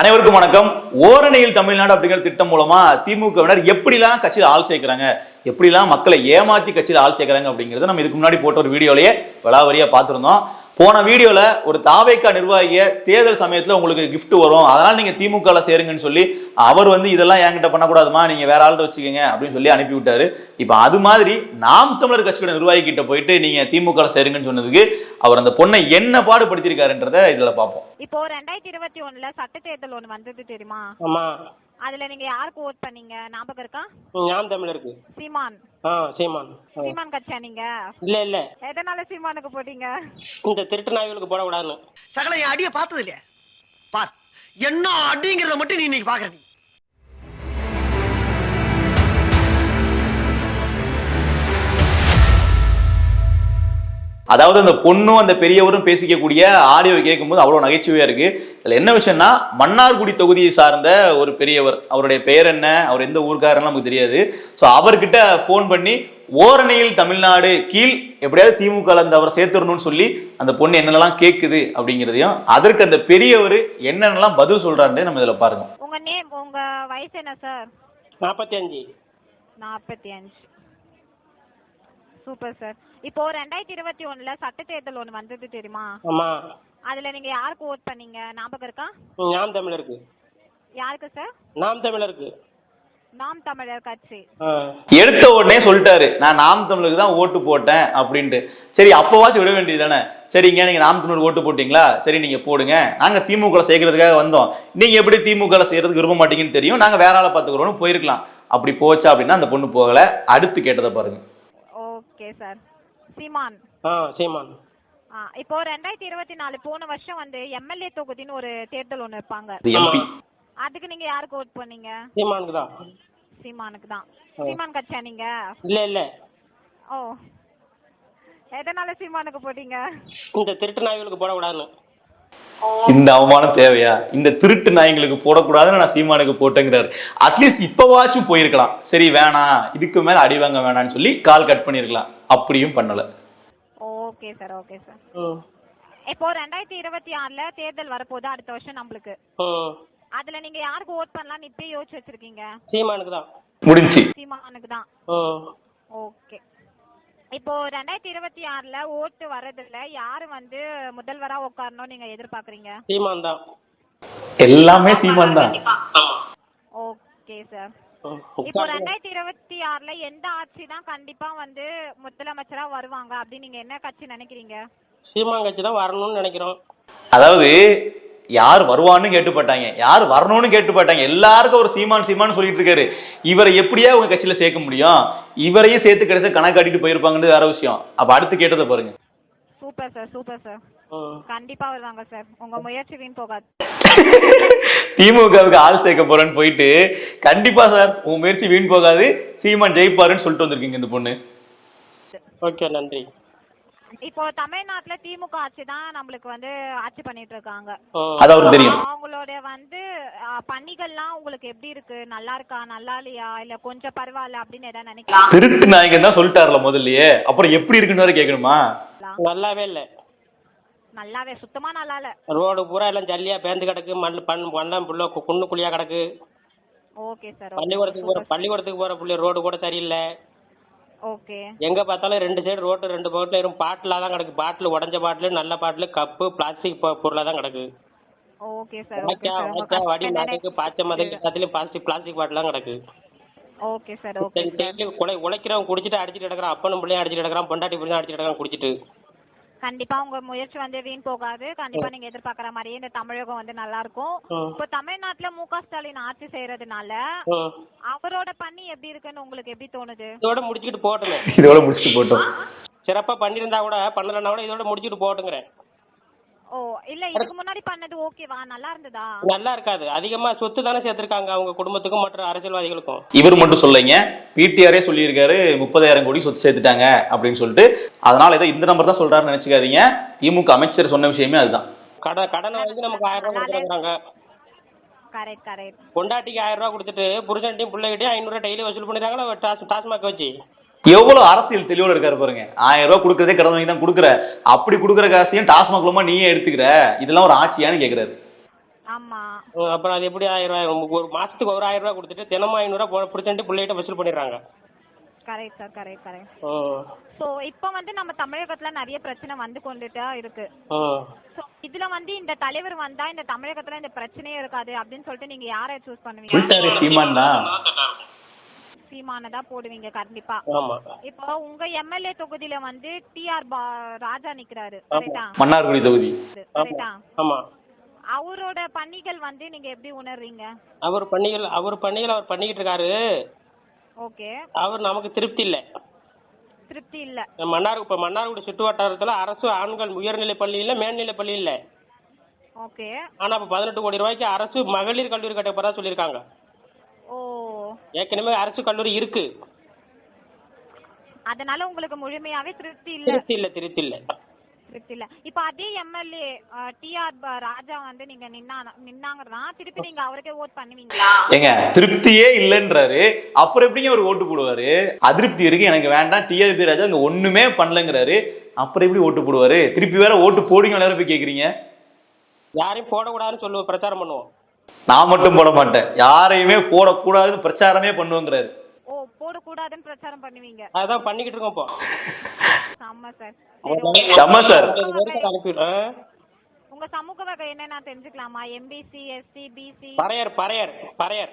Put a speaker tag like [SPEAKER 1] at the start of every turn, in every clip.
[SPEAKER 1] அனைவருக்கும் வணக்கம். ஓரணியில் தமிழ்நாடு அப்படிங்கிற திட்டம் மூலமா திமுகவினர் எப்படிலாம் கட்சியில் ஆள் சேர்க்கிறாங்க? எப்படிலாம் மக்களை ஏமாத்தி கட்சியில் ஆள் சேர்க்கிறாங்க அப்படிங்கிறத நம்ம இதுக்கு முன்னாடி போட்ட ஒரு வீடியோலயே விளாவரியா பார்த்திருந்தோம். போன வீடியோல ஒரு தாவேக்கா நிர்வாகிய தேர்தல் சமயத்துல உங்களுக்கு gift வரும். அதனால நீங்க திமுக ல சேருங்கன்னு சொல்லி அவர் வந்து இதெல்லாம் என்கிட்ட பண்ணக்கூடாதுமா நீங்க வேற ஆள்கிட்ட வச்சுக்கோங்க அப்படின்னு சொல்லி அனுப்பி விட்டாரு இப்ப அது மாதிரி நாம் தமிழர் கட்சியோட நிர்வாகி கிட்ட போயிட்டு நீங்க திமுக ல சேருங்கன்னு சொன்னதுக்கு அவர் அந்த பொண்ணை என்ன பாடுபடுத்திருக்காருன்றத இதுல பார்ப்போம்.
[SPEAKER 2] இப்போ ரெண்டாயிரத்தி இருபத்தி ஒண்ணுல சட்ட தேர்தல் ஒண்ணு வந்தது தெரியுமா?
[SPEAKER 3] ஆமா.
[SPEAKER 2] அதுல நீங்க யாருக்கு ஓட் பண்ணீங்க? ஞாபகம் இருக்கா?
[SPEAKER 3] ஞாபகம் தமிழ் இருக்கு.
[SPEAKER 2] சீமான்.
[SPEAKER 3] ஆ சீமான்.
[SPEAKER 2] சீமான் கட்சியா நீங்க?
[SPEAKER 3] இல்ல இல்ல.
[SPEAKER 2] எதனால சீமானுக்கு போட்டீங்க?
[SPEAKER 3] இந்த திருட்டு நாய்களுக்கு போடக்கூடாதுன்னு.
[SPEAKER 4] சகல என் அடிய பார்த்தது இல்லையா பார் என்ன அடிங்கிறத மட்டும் நீ இன்னைக்கு பாக்குற நீ.
[SPEAKER 1] அதாவது அந்த பொண்ணும் அந்த பெரியவரும் பேசிக்கக்கூடிய ஆடியோ கேட்கும்போது அவ்வளோ நகைச்சுவையா இருக்கு. இதுல என்ன விஷயம்னா மன்னார்குடி தொகுதியை சார்ந்த ஒரு பெரியவர் அவருடைய பெயர் என்ன அவர் எந்த ஊர்க்காரன்னு நமக்கு தெரியாது. ஸோ அவர்கிட்ட ஃபோன் பண்ணி ஓரணியில் தமிழ்நாடு கீழ் எப்படியாவது திமுக அந்த அவரை சேர்த்துடணும்னு சொல்லி அந்த பொண்ணு என்னென்னலாம் கேட்குது அப்படிங்கிறதையும் அதற்கு அந்த பெரியவர் என்னென்னலாம் பதில் சொல்றாருன்னு நம்ம இதுல பாருங்க.
[SPEAKER 2] உங்க நேம் உங்க வயசு என்ன சார்
[SPEAKER 3] நாற்பத்தி அஞ்சு.
[SPEAKER 2] நாற்பத்தி அஞ்சு. சூப்பர் சார் இப்போ ரெண்டாயிரத்தி இருபத்தி ஒண்ணுல சட்ட தேர்தல் ஒண்ணு வந்தது தெரியுமா?
[SPEAKER 3] ஆமா.
[SPEAKER 2] அதுல நீங்க யாருக்கு ஓட் பண்ணீங்க? ஞாபகம் இருக்கா?
[SPEAKER 3] ஞாபகம் தமிழ் இருக்கு
[SPEAKER 2] யாருக்கு சார்
[SPEAKER 3] நாம் தமிழ் இருக்கு
[SPEAKER 2] நாம் தமிழர் கட்சி.
[SPEAKER 1] எடுத்த உடனே சொல்லிட்டாரு. நான் நாம் தமிழுக்கு தான் ஓட்டு போட்டேன் அப்படின்ட்டு. சரி அப்போவாச்சும் விட வேண்டியது தானே சரிங்க நீங்க நாம் தமிழ் ஓட்டு போட்டீங்களா? சரி நீங்க போடுங்க. நாங்க திமுக சேர்க்கறதுக்காக வந்தோம். நீங்க எப்படி திமுக ல சேர்றதுக்கு விரும்ப மாட்டீங்கன்னு தெரியும். நாங்க வேற ஆளை பார்த்துக்கிறோம்னு போயிருக்கலாம். அப்படி போச்சா அப்படின்னா அந்த பொண்ணு போகல. அடுத்து கேட்டதை பாருங்க.
[SPEAKER 2] Okay sir. சீமான்.
[SPEAKER 3] ஆ சீமான்.
[SPEAKER 2] ஆ இப்போ ரெண்டாயிரத்தி இருபத்தி நாலு போன வருஷம் வந்து எம்எல்ஏ தொகுதின்னு ஒரு தேர்தல் ஒண்ணு வைப்பாங்க.
[SPEAKER 1] இது எம்பி
[SPEAKER 2] அதுக்கு நீங்க யாருக்கு ஓட் பண்ணீங்க?
[SPEAKER 3] சீமானுக்கு தான்.
[SPEAKER 2] சீமானுக்கு தான். சீமான் கட்சியா நீங்க?
[SPEAKER 3] இல்ல இல்ல.
[SPEAKER 2] ஓ. எதனால சீமானுக்கு போட்டீங்க?
[SPEAKER 3] இந்த திருட்டு நாய்களுக்கு போடக்கூடாதுன்னு.
[SPEAKER 1] இந்த அவமானம் தேவையா? இந்த திருட்டு நாய்ங்களுக்கு போடக்கூடாதுன்னு நான் சீமானுக்கு போட்டேங்கிறாரு. அட்லீஸ்ட் இப்பவாச்சும் போயிருக்கலாம். சரி வேணாம் இதுக்கு மேல அடி வாங்க வேணாம்னு சொல்லி கால் கட் பண்ணிருக்கலாம். அப்படியும் பண்ணல.
[SPEAKER 2] Okay sir okay sir. இப்போ ரெண்டாயிரத்தி இருபத்தி ஆறுல தேர்தல் வரப்போகுது அடுத்த வருஷம் நம்மளுக்கு. அதுல நீங்க யாருக்கு ஓட் பண்ணலாம்னு இப்பயே யோசிச்சு வச்சிருக்கீங்க?
[SPEAKER 3] சீமானுக்கு தான்.
[SPEAKER 1] முடிஞ்சு.
[SPEAKER 2] சீமானுக்கு தான். இப்போ ரெண்டாயிரத்தி இருபத்தி ஆறுல ஓட்டு வர்றதுல யாரு வந்து முதல்வரா உட்காரணும் நீங்க எதிர்பார்க்கறீங்க?
[SPEAKER 3] சீமான் தான்
[SPEAKER 1] எல்லாமே சீமான் தான்
[SPEAKER 2] ஓகே சார். இப்போ ரெண்டாயிரத்தி இருபத்தி ஆறுல எந்த ஆட்சி தான் கண்டிப்பா வந்து முதலமைச்சரா வருவாங்க? அப்படின்னு நீங்க என்ன கட்சி நினைக்கிறீங்க?
[SPEAKER 3] சீமான் கட்சி தான் வரணும்னு நினைக்கிறோம்.
[SPEAKER 1] அதாவது யார் வருவான்னு கேட்டுப்பட்டாங்க. யார் வரணும்னு கேட்டுப்பட்டாங்க. எல்லாருக்கும் ஒரு சீமான் சீமான் சொல்லிட்டு இருக்காரு இவரை எப்படியா உங்க கட்சியில சேர்க்க முடியும்? இவரையும் சேர்த்து கிடைச்சா கணக்கு காட்டிட்டு போயிருப்பாங்கன்னு வேற விஷயம். அப்ப அடுத்து கேட்டதை பாருங்க.
[SPEAKER 2] Super sir super sir. கண்டிப்பா வருவாங்க சார். உங்க முயற்சி வீண் போகாது.
[SPEAKER 1] திமுகவுக்கு ஆள் சேர்க்க போறேன்னு போயிட்டு கண்டிப்பா சார் உன் முயற்சி வீண் போகாது. சீமான் ஜெயிப்பாருன்னு சொல்லிட்டு வந்திருக்கீங்க இந்த பொண்ணு.
[SPEAKER 3] ஓகே நன்றி.
[SPEAKER 2] இப்போ தமிழ்நாட்டுல திமுக ஆட்சி தான் நம்மளுக்கு வந்து ஆட்சி பண்ணிட்டு இருக்காங்க.
[SPEAKER 1] அது அவருக்கு தெரியும்.
[SPEAKER 2] அவங்களோட வந்து பணிகள்லாம் உங்களுக்கு எப்படி இருக்கு? நல்லா இருக்கா? நல்லா இல்லையா? இல்ல கொஞ்சம் பரவாயில்ல அப்படின்னு எதாவது நினைக்கலாம்
[SPEAKER 1] திருட்டு நாயகன் தான் சொல்லிட்டாருல முதல்லயே. அப்புறம் எப்படி இருக்குன்னு வேற கேட்கணுமா?
[SPEAKER 3] நல்லாவே இல்ல.
[SPEAKER 2] நல்லாவே சுத்தமா நல்லா இல்ல.
[SPEAKER 3] ரோடு பூரா எல்லாம் ஜல்லியா பேந்து கிடக்கு மண் பண் மண்ணம் புள்ள கு- குண்டு குழியா கிடக்கு.
[SPEAKER 2] ஓகே சார்
[SPEAKER 3] பள்ளிக்கூடத்துக்கு போற பள்ளிக்கூடத்துக்கு போற புள்ளி ரோடு கூட சரியில்லை.
[SPEAKER 2] ஓகே.
[SPEAKER 3] எங்க பார்த்தாலும் ரெண்டு சைடு ரோட்டு ரெண்டு பக்கத்துல வெறும் பாட்டிலா தான் கிடக்கு. பாட்டில் உடஞ்ச பாட்டில் நல்ல பாட்டில் கப்பு பிளாஸ்டிக் பொருளா தான் கிடக்கு.
[SPEAKER 2] ஓகே சார் ஓகே
[SPEAKER 3] வாய்க்கா
[SPEAKER 2] சார். உங்க
[SPEAKER 3] வாய்க்கா வடி மதக்கு பாய்ச்ச மதக்கு எல்லாத்துலயும் பிளாஸ்டிக் பிளாஸ்டிக் பாட்டில் தான் கிடக்கு.
[SPEAKER 2] ஓகே சார் ஓகே
[SPEAKER 3] சரி
[SPEAKER 2] சார்.
[SPEAKER 3] சரி உழை உழைக்கிறவன் குடிச்சிட்டு அடிச்சிட்டு கிடக்குறான். அப்பனும் பிள்ளையும் அடிச்சிட்டு கிடக்குறான். பொண்டாட்டி பிள்ளையும் அடிச்சிட்டு கிடக்குறான் குடிச்சிட்டு.
[SPEAKER 2] கண்டிப்பா உங்க முயற்சி வந்து வீண் போகாது. கண்டிப்பா நீங்க எதிர்பார்க்கற மாதிரியே இந்த தமிழகம் வந்து நல்லா இருக்கும். இப்போ தமிழ்நாட்டுல மு க ஸ்டாலின் ஆட்சி செய்யறதுனால. அவரோட பணி எப்படி இருக்குன்னு உங்களுக்கு எப்படி தோணுது?
[SPEAKER 3] இதோட முடிச்சுக்கிட்டு போட்டுங்க
[SPEAKER 1] இதோட முடிச்சுட்டு போட்டோம்
[SPEAKER 3] சிறப்பா பண்ணியிருந்தா கூட பண்ணலன்னா கூட இதோட முடிச்சுட்டு போட்டுங்கிறேன்
[SPEAKER 2] ஓ இல்ல இதுக்கு முன்னாடி பண்ணது ஓகேவா நல்லா இருந்ததா?
[SPEAKER 3] நல்லா இருக்காது. அதிகமா சொத்து தானே சேர்த்திருக்காங்க அவங்க குடும்பத்துக்கும் மற்ற அரசியல்வாதிகளுக்கும்.
[SPEAKER 1] இவர் மட்டும் சொல்லைங்க பிடிஆரே சொல்லியிருக்காரு முப்பதாயிரம் கோடி சொத்து சேர்த்துட்டாங்க அப்படின்னு சொல்லிட்டு. அதனால ஏதோ இந்த நம்பர் தான் சொல்றாருன்னு நினைச்சுக்காதீங்க. திமுக அமைச்சர் சொன்ன விஷயமே அதுதான்.
[SPEAKER 3] கடன் கடனை வாங்கி நமக்கு ஆயிரம் ரூபாய் கொடுத்துருக்காங்க
[SPEAKER 2] கரெக்ட் கரெக்ட்
[SPEAKER 3] பொண்டாட்டிக்கு ஆயிரம் ரூபாய் கொடுத்துட்டு புருஷன்ட்டையும் பிள்ளைகிட்டையும் ஐநூறு ரூபாய் டெய்லி வசூல் பண்ணிடுறாங்களா டாஸ் டாஸ்மாக் வச்சு?
[SPEAKER 1] எவ்வளவு அரசியல் தெளிவோட இருக்காரு பாருங்க. ஆயிரம் ரூபாய் கொடுக்கறதே கடன் வாங்கி தான் கொடுக்குற. அப்படி கொடுக்குற காசையும் டாஸ்மாக் மூலமா நீயே எடுத்துக்கிற. இதெல்லாம் ஒரு ஆட்சியான்னு கேக்குறாரு.
[SPEAKER 3] அப்புறம் அது எப்படி ஆயிரம் ரூபாய்? ஒரு மாசத்துக்கு ஒரு ஆயிரம் ரூபாய் கொடுத்துட்டு தினமும் ஐநூறுரூவா பிடிச்சிட்டு பிள்ளைகிட்ட வசூல் பண்ணிடுறாங்க.
[SPEAKER 2] Correct sir correct correct so இப்போ வந்து நம்ம தமிழகத்துல நிறைய பிரச்சனை வந்து கொண்டுட்டா இருக்கு. ஸோ இதுல வந்து இந்த தலைவர் வந்தா இந்த தமிழகத்துல இந்த பிரச்சனையே இருக்காது அப்படின்னு சொல்லிட்டு நீங்க யாரை சூஸ் பண்ணுவீங்க?
[SPEAKER 1] தான்
[SPEAKER 2] போடுவீங்க கண்டிப்பா.
[SPEAKER 3] ஆமா.
[SPEAKER 2] இப்போ உங்க எம்எல்ஏ தொகுதியில வந்து டிஆர் ராஜா நிக்கிறாரு.
[SPEAKER 1] மன்னார்குடி தொகுதி.
[SPEAKER 3] ஆமா.
[SPEAKER 2] அவரோட பணிகள் வந்து நீங்க எப்படி உணர்றீங்க?
[SPEAKER 3] அவர் பணிகள் அவர் பணிகள் அவர் பண்ணிக்கிட்டு இருக்காரு
[SPEAKER 2] ஓகே.
[SPEAKER 3] அவர் நமக்கு திருப்தி இல்லை.
[SPEAKER 2] திருப்தி இல்ல.
[SPEAKER 3] மன்னார் இப்போ மன்னார்குடி சுற்று வட்டாரத்தில் அரசு ஆண்கள் உயர்நிலை பள்ளி இல்லை மேல்நிலை பள்ளி இல்லை.
[SPEAKER 2] ஓகே.
[SPEAKER 3] ஆனால் இப்போ பதினெட்டு கோடி ரூபாய்க்கு அரசு மகளிர் கல்லூரி கட்ட போறதா சொல்லியிருக்காங்க.
[SPEAKER 2] ஓ
[SPEAKER 3] ஏற்கனவே அரசு கல்லூரி இருக்கு.
[SPEAKER 2] அதனால உங்களுக்கு முழுமையாவே திருப்தி இல்ல?
[SPEAKER 3] திருப்தி இல்லை திருப்தி இல்லை.
[SPEAKER 2] திருப்தி இல்ல. இப்போ அதே எம்எல்ஏ டிஆர் ராஜா வந்து நீங்க நின்னா நின்னாங்கன்னா திருப்பி நீங்க அவருக்கே ஓட் பண்ணுவீங்களா
[SPEAKER 1] ஏங்க திருப்தியே இல்லைன்றாரு. அப்புறம் எப்படிங்க ஒரு ஓட்டு போடுவாரு? அதிருப்தி இருக்கு எனக்கு வேண்டாம். டிஆர்பி ராஜா அங்க ஒண்ணுமே பண்ணலங்கிறாரு. அப்புறம் எப்படி ஓட்டு போடுவாரு? திருப்பி வேற ஓட்டு போடுங்க எல்லாரும் போய் கேக்குறீங்க?
[SPEAKER 3] யாரையும் போடக்கூடாதுன்னு சொல்லுவோம் பிரச்சாரம் பண்ணுவோம்.
[SPEAKER 1] நான் மட்டும் போட மாட்டேன். யாரையுமே போடக்கூடாதுன்னு பிரச்சாரமே பண்ணுவேங்கிறாரு
[SPEAKER 2] ஓ போடக்கூடாதுன்னு பிரச்சாரம் பண்ணுவீங்க.
[SPEAKER 3] அதான் பண்ணிக்கிட்டு இருக்கோம் இப்போ.
[SPEAKER 2] செம்ம சார்.
[SPEAKER 1] செம்ம சார்.
[SPEAKER 2] உங்க சமூக வகை என்னன்னா தெரிஞ்சுக்கலாமா? MBC SC BC
[SPEAKER 3] Paraiyar Paraiyar Paraiyar.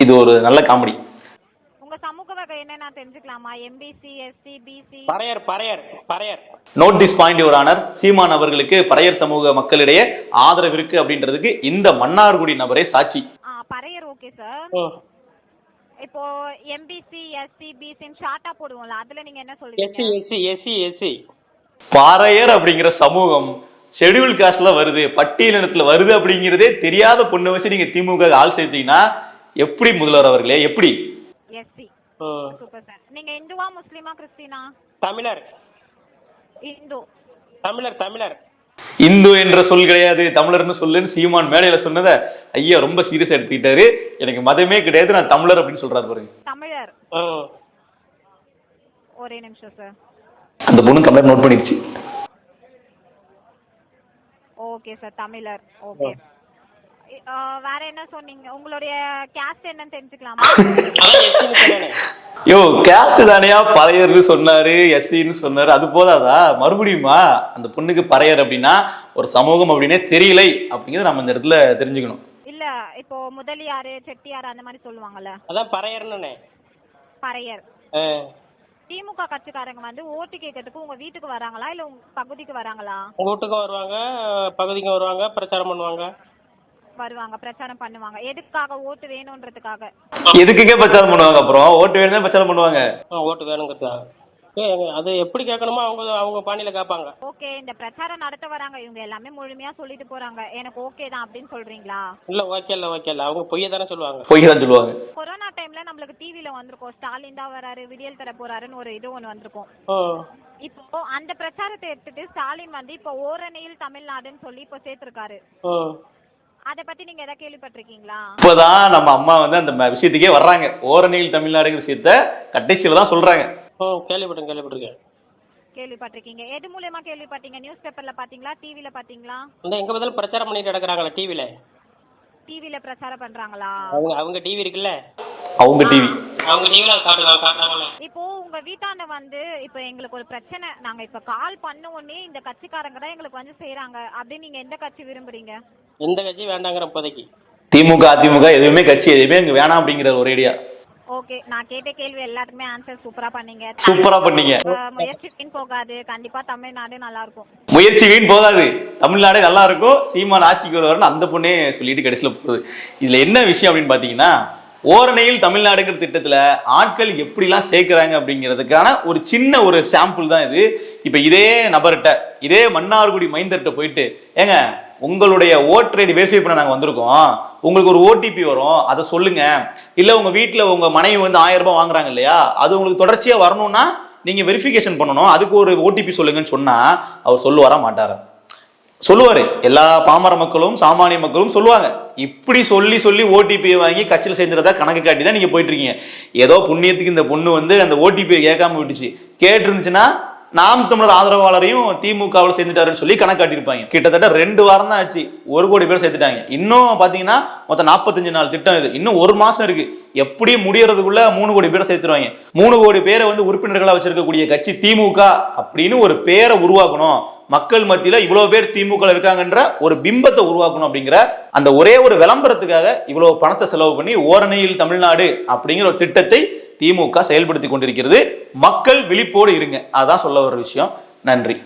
[SPEAKER 1] இது ஒரு நல்ல காமெடி.
[SPEAKER 2] வகை என்னன்னா தெரிஞ்சுக்கலாமா? MBC SC BC
[SPEAKER 3] Paraiyar Paraiyar Paraiyar.
[SPEAKER 1] Note this point your honour Seeman அவர்களுக்கு பறையர் சமூக மக்களிடையே ஆதரவு இருக்கு அப்படின்றதுக்கு இந்த மன்னார்குடி நபரே சாட்சி.
[SPEAKER 2] ஆ பறையர் ஓகே சார் இப்போ எம்பிசி எஸ்சி பிசின்னு ஷார்ட்டா போடுவோம்ல அதுல நீங்க என்ன
[SPEAKER 3] எஸ்சி
[SPEAKER 2] சொல்லுவீங்க
[SPEAKER 3] எஸ்சி எஸ்சி எஸ்சி
[SPEAKER 1] பாறையர் அப்படிங்கிற சமூகம் ஷெட்யூல் காஸ்ட்ல வருது பட்டியலினத்துல வருது அப்படிங்கிறதே தெரியாத பொண்ணை வச்சு நீங்க திமுக ஆள் சேர்த்தீங்கன்னா எப்படி முதல்வர் அவர்களே எப்படி?
[SPEAKER 2] எஸ்சி சூப்பர் சார் நீங்க இந்துவா முஸ்லிமா கிறிஸ்டினா
[SPEAKER 3] தமிழர்.
[SPEAKER 2] இந்து.
[SPEAKER 3] தமிழர் தமிழர்.
[SPEAKER 1] இந்து என்ற சொல் கிடையாது. தமிழர்னு சொல்லுன்னு சீமான் மேடையில சொன்னதை ஐயா ரொம்ப சீரியஸ் எடுத்துக்கிட்டாரு. எனக்கு மதமே கிடையாது. நான் தமிழர் அப்படின்னு சொல்றாரு பாருங்க.
[SPEAKER 2] தமிழர். ஒரே நிமிஷம் சார்
[SPEAKER 1] அந்த பொண்ணு தமிழர் நோட் பண்ணிடுச்சு.
[SPEAKER 2] ஓகே சார் தமிழர். ஓகே வேற என்ன சொன்னீங்க? உங்களுடைய கேஸ்ட் என்னன்னு தெரிஞ்சுக்கலாமா?
[SPEAKER 1] யோ கேஸ்ட் தானையா? பறையர்னு சொன்னாரு எஸ்சின்னு சொன்னாரு அது போதாதா? மறுபடியுமா? அந்த பொண்ணுக்கு பறையர் அப்படின்னா ஒரு சமூகம் அப்படின்னே தெரியலை அப்படிங்கிறத நம்ம இந்த இடத்துல தெரிஞ்சுக்கணும்.
[SPEAKER 2] இல்ல இப்போ முதலியாரு செட்டியார் அந்த மாதிரி சொல்லுவாங்கல்ல?
[SPEAKER 3] அதான் பறையர்னு
[SPEAKER 2] பறையர்.
[SPEAKER 3] ஆ.
[SPEAKER 2] திமுக கட்சிக்காரங்க வந்து ஓட்டு கேட்கறதுக்கு உங்க வீட்டுக்கு வராங்களா? இல்ல உங்க பகுதிக்கு வராங்களா?
[SPEAKER 3] உங்க வீட்டுக்கும் வருவாங்க பகுதிக்கும் வருவாங்க பிரச்சாரம் பண்ணுவாங்க.
[SPEAKER 2] வருவாங்க பிரச்சாரம் பண்ணுவாங்க. எதுக்காக ஓட்டு வேணும்ன்றதுக்காக
[SPEAKER 1] எதுக்குங்க பிரச்சாரம் பண்ணுவாங்க அப்புறம்? ஓட்டு வேணும் பிரச்சாரம் பண்ணுவாங்க.
[SPEAKER 3] ஓட்டு வேணுங்கிறதுக்காக அது எப்படி கேட்கணுமோ அவங்க அவங்க பாணியில கேட்பாங்க.
[SPEAKER 2] ஓகே இந்த பிரச்சாரம் நடத்த வராங்க. இவங்க எல்லாமே முழுமையா சொல்லிட்டு போறாங்க. எனக்கு ஓகே தான் அப்படின்னு சொல்றீங்களா?
[SPEAKER 3] இல்ல ஓகே இல்ல ஓகே இல்ல. அவங்க பொய்ய தானே சொல்லுவாங்க.
[SPEAKER 1] பொய் தான் சொல்லுவாங்க.
[SPEAKER 2] கொரோனா டைம்ல நம்மளுக்கு டிவில வந்திருக்கோம். ஸ்டாலின் தான் வராரு விடியல் தர போறாருன்னு ஒரு இது ஒண்ணு வந்திருக்கும். இப்போ அந்த பிரச்சாரத்தை எடுத்துட்டு ஸ்டாலின் வந்து இப்போ ஓரணியில் தமிழ்நாடுன்னு சொல்லி இப்போ சேர்த்திருக்காரு. அத பத்தி நீங்க எதாவது கேள்விப்பட்டிருக்கீங்களா?
[SPEAKER 1] இப்பதான் நம்ம அம்மா வந்து அந்த ம- விஷயத்துக்கே வர்றாங்க. ஓரணியில் தமிழ்நாடுங்கிற விஷயத்த கடைசியில தான் சொல்றாங்க.
[SPEAKER 3] ம் கேள்விப்பட்டேன் கேள்விப்பட்டிருக்கேன்.
[SPEAKER 2] கேள்விப்பட்டிருக்கீங்க. எது மூலியமா கேள்விப்பட்டீங்க? நியூஸ் பேப்பர்ல பாத்தீங்களா? டிவில பாத்தீங்களா?
[SPEAKER 3] இந்த எங்க பதில் பிரச்சாரம் பண்ணிட்டு நடக்கிறாங்களா டிவில
[SPEAKER 2] டிவில பிரச்சாரம் பண்றாங்களா?
[SPEAKER 3] அவங்க அவங்க டிவி இருக்குல்ல?
[SPEAKER 1] அவங்க டிவி
[SPEAKER 3] அவங்க
[SPEAKER 2] இப்போ உங்க வீட்டாண்ட வந்து இப்போ எங்களுக்கு ஒரு பிரச்சனை. நாங்க இப்ப கால் பண்ண உடனே இந்த கட்சிக்காரங்க தான் எங்களுக்கு வந்து செய்யறாங்க அப்படின்னு நீங்க எந்த கட்சி விரும்புறீங்க?
[SPEAKER 3] எந்த கட்சி வேண்டாங்கிற இப்போதைக்கு.
[SPEAKER 1] திமுக அதிமுக எதுவுமே கட்சி எதுவுமே இங்க வேணாம் அப்படிங்கிற ஒரு ஐடியா
[SPEAKER 2] ஓகே நான் கேட்ட கேள்வி எல்லாத்துக்குமே ஆன்சர் சூப்பரா பண்ணீங்க.
[SPEAKER 1] சூப்பரா பண்ணீங்க.
[SPEAKER 2] முயற்சி வீண் போகாது. கண்டிப்பா தமிழ்நாடு நல்லா இருக்கும்.
[SPEAKER 1] முயற்சி வீண் போதாது தமிழ்நாடே நல்லா இருக்கும். சீமான் ஆட்சிக்கு வருவாருன்னு அந்த பொண்ணே சொல்லிட்டு கடைசியில போகுது. இதுல என்ன விஷயம் அப்படின்னு பாத்தீங்கன்னா ஓரணையில் தமிழ்நாடுங்கிற திட்டத்தில் ஆட்கள் எப்படிலாம் சேர்க்குறாங்க அப்படிங்கிறதுக்கான ஒரு சின்ன ஒரு சாம்பிள் தான் இது. இப்போ இதே நபர்கிட்ட இதே மன்னார்குடி மைந்தர்கிட்ட போயிட்டு ஏங்க உங்களுடைய ஓட்டர் ஐடி வெரிஃபை பண்ண நாங்கள் வந்திருக்கோம். உங்களுக்கு ஒரு ஓடிபி வரும் அதை சொல்லுங்க. இல்லை உங்கள் வீட்டில் உங்கள் மனைவி வந்து ஆயிரம் ரூபாய் வாங்குறாங்க இல்லையா? அது உங்களுக்கு தொடர்ச்சியாக வரணும்னா நீங்கள் வெரிஃபிகேஷன் பண்ணணும். அதுக்கு ஒரு ஓடிபி சொல்லுங்கன்னு சொன்னால் அவர் சொல்லுவாரா மாட்டாரா? சொல்லுவார். எல்லா பாமர மக்களும் சாமானிய மக்களும் சொல்லுவாங்க. இப்படி சொல்லி சொல்லி ஓடிபியை வாங்கி கட்சியில் சேர்ந்துறதா கணக்கு காட்டி தான் நீங்கள் போயிட்டு இருக்கீங்க ஏதோ புண்ணியத்துக்கு இந்த பொண்ணு வந்து அந்த ஓடிபியை கேட்காம விட்டுச்சு. கேட்டுருந்துச்சுன்னா நாம் தமிழர் ஆதரவாளரையும் திமுகவில் சேர்ந்துட்டாருன்னு சொல்லி கணக்கு காட்டியிருப்பாங்க. கிட்டத்தட்ட ரெண்டு வாரம் தான் ஆச்சு. ஒரு கோடி பேர் சேர்த்துட்டாங்க. இன்னும் பார்த்தீங்கன்னா மொத்தம் நாற்பத்தஞ்சு நாள் திட்டம் இது. இன்னும் ஒரு மாதம் இருக்கு. எப்படி முடியறதுக்குள்ள மூணு கோடி பேரை சேர்த்துருவாங்க. மூணு கோடி பேரை வந்து உறுப்பினர்களாக வச்சிருக்கக்கூடிய கட்சி திமுக அப்படின்னு ஒரு பேரை உருவாக்கணும். மக்கள் மத்தியில இவ்வளவு பேர் திமுக இருக்காங்கன்ற ஒரு பிம்பத்தை உருவாக்கணும் அப்படிங்கிற அந்த ஒரே ஒரு விளம்பரத்துக்காக இவ்வளவு பணத்தை செலவு பண்ணி ஓரணையில் தமிழ்நாடு அப்படிங்கிற ஒரு திட்டத்தை திமுக செயல்படுத்தி கொண்டிருக்கிறது. மக்கள் விழிப்போடு இருங்க. அதான் சொல்ல ஒரு விஷயம். நன்றி.